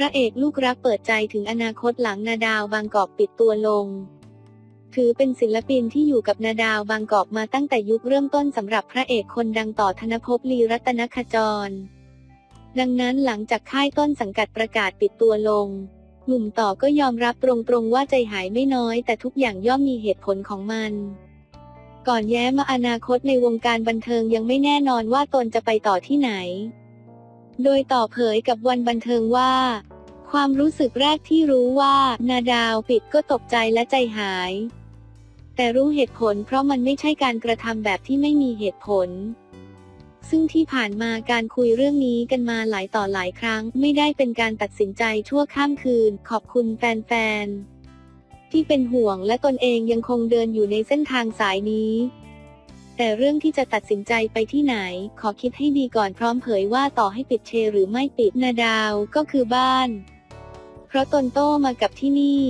พระเอกลูกรักเปิดใจถึงอนาคตหลังนาดาวบางกอกปิดตัวลง ถือเป็นศิลปินที่อยู่กับนาดาวบางกอกมาตั้งแต่ยุคเริ่มต้นสำหรับพระเอกคนดังต่อธนภพลีรัตนขจร ดังนั้นหลังจากค่ายต้นสังกัดประกาศปิดตัวลง หนุ่มต่อก็ยอมรับตรงๆว่าใจหายไม่น้อย แต่ทุกอย่างย่อมมีเหตุผลของมัน ก่อนแย้มมาอนาคตในวงการบันเทิงยังไม่แน่นอนว่าตนจะไปต่อที่ไหน โดยต่อเผยกับวันบันเทิงว่า ความรู้สึกแรกที่รู้ว่า นาดาวปิดก็ตกใจและใจหาย แต่รู้เหตุผลเพราะมันไม่ใช่การกระทำแบบที่ไม่มีเหตุผล ซึ่งที่ผ่านมาการคุยเรื่องนี้กันมาหลายต่อหลายครั้ง ไม่ได้เป็นการตัดสินใจชั่วข้ามคืน ขอบคุณแฟนๆที่เป็นห่วงและตนเองยังคงเดินอยู่ในเส้นทางสายนี้ แต่เรื่องที่จะตัดสินใจไปที่ไหน ขอคิดให้ดีก่อนพร้อมเผยว่าต่อให้ปิดเชหรือไม่ปิดนาดาวก็คือบ้าน เพราะตนโตมากับที่นี่